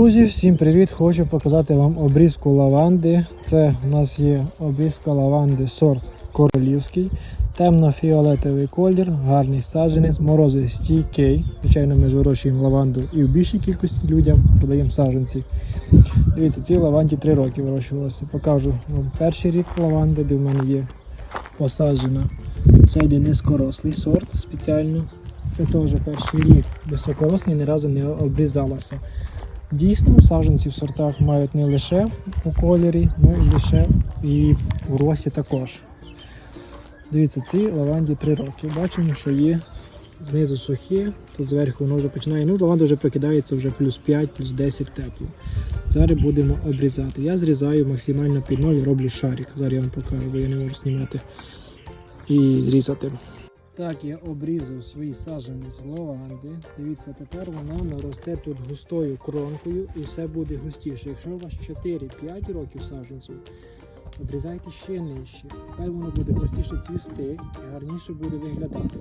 Друзі, всім привіт! Хочу показати вам обрізку лаванди. Це у нас є обрізка лаванди сорт королівський, темно-фіолетовий колір, гарний саджанець, морози стійкий. Звичайно, ми вирощуємо лаванду і в більшій кількості людям продаємо саджанці. Дивіться, цій лаванді 3 роки вирощувалося. Покажу вам перший рік лаванди, де в мене є посаджена. Це йде низькорослий сорт спеціально. Це теж перший рік високорослий, ні разу не обрізалася. Дійсно, саджанці в сортах мають не лише у кольорі, але і лише і в росі також. Дивіться, цій лаванді 3 роки. Бачимо, що є знизу сухі, тут зверху воно вже починає. Ну, лаванда вже прокидається вже плюс 5, плюс 10 тепло. Зараз будемо обрізати. Я зрізаю максимально під ноль, роблю шарик. Зараз я вам покажу, бо я не можу знімати і зрізати. Так, я обрізав свої саджанці з лаванди. Дивіться, тепер вона наросте тут густою кронкою і все буде густіше. Якщо у вас 4-5 років саджанців, обрізайте ще нижче. Тепер воно буде густіше цвісти і гарніше буде виглядати.